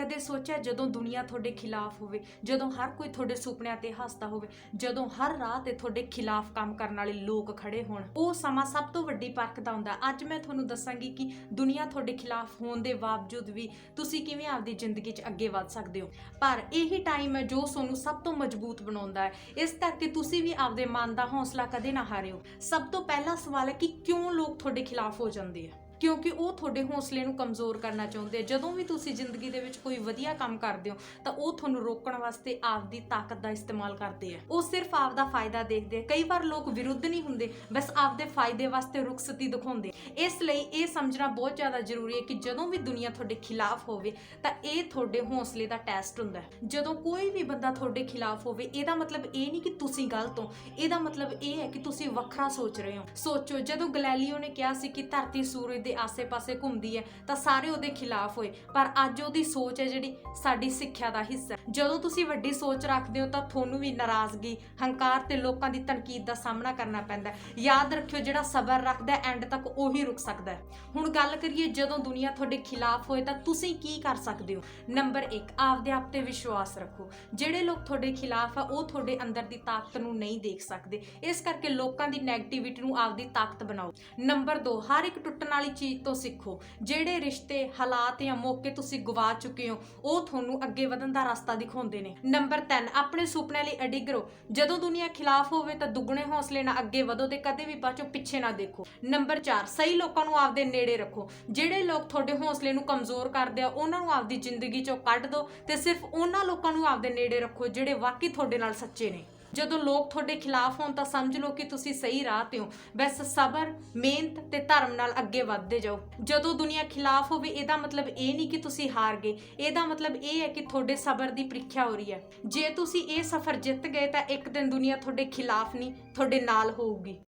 ਕਦੇ ਸੋਚਿਆ ਜਦੋਂ ਦੁਨੀਆ ਤੁਹਾਡੇ ਖਿਲਾਫ ਹੋਵੇ, ਜਦੋਂ ਹਰ ਕੋਈ ਤੁਹਾਡੇ ਸੁਪਨਿਆਂ ਤੇ ਹੱਸਦਾ ਹੋਵੇ, ਜਦੋਂ ਹਰ ਰਾਹ ਤੇ ਤੁਹਾਡੇ ਖਿਲਾਫ ਕੰਮ ਕਰਨ ਵਾਲੇ ਲੋਕ ਖੜੇ ਹੋਣ, ਉਹ ਸਮਾਂ ਸਭ ਤੋਂ ਵੱਡੀ ਪਰਖ ਦਾ ਹੁੰਦਾ। ਅੱਜ ਮੈਂ ਤੁਹਾਨੂੰ ਦੱਸਾਂਗੀ ਕਿ ਦੁਨੀਆ ਤੁਹਾਡੇ ਖਿਲਾਫ ਹੋਣ ਦੇ ਬਾਵਜੂਦ ਵੀ ਤੁਸੀਂ ਕਿਵੇਂ ਆਪਦੀ ਜ਼ਿੰਦਗੀ 'ਚ ਅੱਗੇ ਵਧ ਸਕਦੇ ਹੋ। ਪਰ ਇਹੀ ਟਾਈਮ ਹੈ ਜੋ ਤੁਹਾਨੂੰ ਸਭ ਤੋਂ ਮਜ਼ਬੂਤ ਬਣਾਉਂਦਾ ਹੈ। ਇਸ ਕਰਕੇ ਤੁਸੀਂ ਵੀ ਆਪਦੇ ਮਨ ਦਾ ਹੌਸਲਾ ਕਦੇ ਨਾ ਹਾਰਿਓ। ਸਭ ਤੋਂ ਪਹਿਲਾ ਸਵਾਲ ਹੈ ਕਿ ਕਿਉਂ ਲੋਕ ਤੁਹਾਡੇ ਖਿਲਾਫ ਹੋ ਜਾਂਦੇ ਆ? ਕਿਉਂਕਿ ਉਹ ਤੁਹਾਡੇ ਹੌਸਲੇ ਨੂੰ ਕਮਜ਼ੋਰ ਕਰਨਾ ਚਾਹੁੰਦੇ ਆ। ਜਦੋਂ ਵੀ ਤੁਸੀਂ ਜ਼ਿੰਦਗੀ ਦੇ ਵਿੱਚ ਕੋਈ ਵਧੀਆ ਕੰਮ ਕਰਦੇ ਹੋ, ਤਾਂ ਉਹ ਤੁਹਾਨੂੰ ਰੋਕਣ ਵਾਸਤੇ ਆਪਦੀ ਤਾਕਤ ਦਾ ਇਸਤੇਮਾਲ ਕਰਦੇ ਆ। ਉਹ ਸਿਰਫ ਆਪਦਾ ਫਾਇਦਾ ਦੇਖਦੇ ਆ। ਕਈ ਵਾਰ ਲੋਕ ਵਿਰੁੱਧ ਨਹੀਂ ਹੁੰਦੇ, ਬਸ ਆਪਦੇ ਫਾਇਦੇ ਵਾਸਤੇ ਰੁਖਸਤੀ ਦਿਖਾਉਂਦੇ ਇਸ ਲਈ ਇਹ ਸਮਝਣਾ ਬਹੁਤ ਜ਼ਿਆਦਾ ਜ਼ਰੂਰੀ ਹੈ ਕਿ ਜਦੋਂ ਵੀ ਦੁਨੀਆ ਤੁਹਾਡੇ ਖਿਲਾਫ ਹੋਵੇ, ਤਾਂ ਇਹ ਤੁਹਾਡੇ ਹੌਸਲੇ ਦਾ ਟੈਸਟ ਹੁੰਦਾ ਹੈ। ਜਦੋਂ ਕੋਈ ਵੀ ਬੰਦਾ ਤੁਹਾਡੇ ਖਿਲਾਫ ਹੋਵੇ, ਇਹਦਾ ਮਤਲਬ ਇਹ ਨਹੀਂ ਕਿ ਤੁਸੀਂ ਗਲਤ ਹੋ। ਇਹਦਾ ਮਤਲਬ ਇਹ ਹੈ ਕਿ ਤੁਸੀਂ ਵੱਖਰਾ ਸੋਚ ਰਹੇ ਹੋ। ਸੋਚੋ, ਜਦੋਂ ਗਲੈਲੀਓ ਨੇ ਕਿਹਾ ਸੀ ਕਿ ਧਰਤੀ ਸੂਰਜ ਦੇ ਆਸੇ-ਪਾਸੇ ਘੁੰਮਦੀ ਹੈ, ਤਾਂ ਸਾਰੇ ਉਹਦੇ ਖਿਲਾਫ ਹੋਏ। ਪਰ ਅੱਜ ਉਹਦੀ ਸੋਚ ਹੈ ਜਿਹੜੀ ਸਾਡੀ ਸਿੱਖਿਆ ਦਾ ਹਿੱਸਾ ਹੈ। ਜਦੋਂ ਤੁਸੀਂ ਵੱਡੀ ਸੋਚ ਰੱਖਦੇ ਹੋ, ਤਾਂ ਤੁਹਾਨੂੰ ਵੀ ਨਾਰਾਜ਼ਗੀ, ਹੰਕਾਰ ਤੇ ਲੋਕਾਂ ਦੀ ਤਨਕੀਦ ਦਾ ਸਾਹਮਣਾ ਕਰਨਾ ਪੈਂਦਾ ਯਾਦ ਰੱਖਿਓ, ਜਿਹੜਾ ਸਬਰ ਰੱਖਦਾ ਐਂਡ ਤੱਕ ਉਹੀ ਰੁਕ ਸਕਦਾ ਹੈ। ਹੁਣ ਗੱਲ ਕਰੀਏ, ਜਦੋਂ ਦੁਨੀਆ ਤੁਹਾਡੇ ਖਿਲਾਫ ਹੋਏ, ਤਾਂ ਤੁਸੀਂ ਕੀ ਕਰ ਸਕਦੇ ਹੋ? ਨੰਬਰ 1 ਆਪਦੇ ਆਪ ਤੇ ਵਿਸ਼ਵਾਸ ਰੱਖੋ। ਜਿਹੜੇ ਲੋਕ ਤੁਹਾਡੇ ਖਿਲਾਫ ਆ, ਉਹ ਤੁਹਾਡੇ ਅੰਦਰ ਦੀ ਤਾਕਤ ਨੂੰ ਨਹੀਂ ਦੇਖ ਸਕਦੇ। ਇਸ ਕਰਕੇ ਲੋਕਾਂ ਦੀ ਨੈਗੇਟਿਵਿਟੀ ਨੂੰ ਆਪਦੀ ਤਾਕਤ ਬਣਾਓ। ਨੰਬਰ 2 ਹਰ ਇੱਕ ਟੁੱਟਣ ਵਾਲੀ ਚੀਜ਼ ਤੋਂ ਸਿੱਖੋ। ਜਿਹੜੇ ਰਿਸ਼ਤੇ, ਹਾਲਾਤ ਜਾਂ ਮੌਕੇ ਤੁਸੀਂ ਗਵਾ ਚੁੱਕੇ ਹੋ, ਉਹ ਤੁਹਾਨੂੰ ਅੱਗੇ ਵਧਣ ਦਾ ਰਸਤਾ ਦਿਖਾਉਂਦੇ ਨੇ। ਨੰਬਰ 3 ਆਪਣੇ ਸੁਪਨੇ ਲਈ ਅਡਿਗ ਰਹੋ। ਜਦੋਂ ਦੁਨੀਆ ਖਿਲਾਫ ਹੋਵੇ ਤਾਂ ਦੁੱਗਣੇ ਹੌਸਲੇ ਨਾਲ ਅੱਗੇ ਵਧੋ ਤੇ ਕਦੇ ਵੀ ਬਾਅਦੋਂ ਪਿੱਛੇ ਨਾ ਦੇਖੋ। ਨੰਬਰ 4 ਸਹੀ ਲੋਕਾਂ ਨੂੰ ਆਪਦੇ ਨੇੜੇ ਰੱਖੋ। ਜਿਹੜੇ ਲੋਕ ਤੁਹਾਡੇ ਹੌਸਲੇ ਨੂੰ ਕਮਜ਼ੋਰ ਕਰਦੇ ਆ, ਉਹਨਾਂ ਨੂੰ ਆਪਦੀ ਜ਼ਿੰਦਗੀ ਚੋਂ ਕੱਢ ਦਿਓ ਤੇ ਸਿਰਫ ਉਹਨਾਂ ਲੋਕਾਂ ਨੂੰ ਆਪਦੇ ਨੇੜੇ ਰੱਖੋ ਜਿਹੜੇ ਵਾਕਈ ਤੁਹਾਡੇ ਨਾਲ ਸੱਚੇ ਨੇ। ਜਦੋਂ ਲੋਕ ਤੁਹਾਡੇ ਖਿਲਾਫ ਹੋਣ ਤਾਂ ਸਮਝ ਲਓ ਕਿ ਤੁਸੀਂ ਸਹੀ ਰਾਹ ਤੇ ਹੋ। ਬਸ ਸਬਰ, ਮਿਹਨਤ ਤੇ ਧਰਮ ਨਾਲ ਅੱਗੇ ਵਧਦੇ ਜਾਓ। ਜਦੋਂ ਦੁਨੀਆ ਖਿਲਾਫ ਹੋਵੇ, ਇਹਦਾ ਮਤਲਬ ਇਹ ਨਹੀਂ ਕਿ ਤੁਸੀਂ ਹਾਰ ਗਏ। ਇਹਦਾ ਮਤਲਬ ਇਹ ਹੈ ਕਿ ਤੁਹਾਡੇ ਸਬਰ ਦੀ ਪ੍ਰੀਖਿਆ ਹੋ ਰਹੀ ਹੈ। ਜੇ ਤੁਸੀਂ ਇਹ ਸਫ਼ਰ ਜਿੱਤ ਗਏ ਤਾਂ ਇੱਕ ਦਿਨ ਦੁਨੀਆ ਤੁਹਾਡੇ ਖਿਲਾਫ ਨਹੀਂ, ਤੁਹਾਡੇ ਨਾਲ ਹੋਊਗੀ।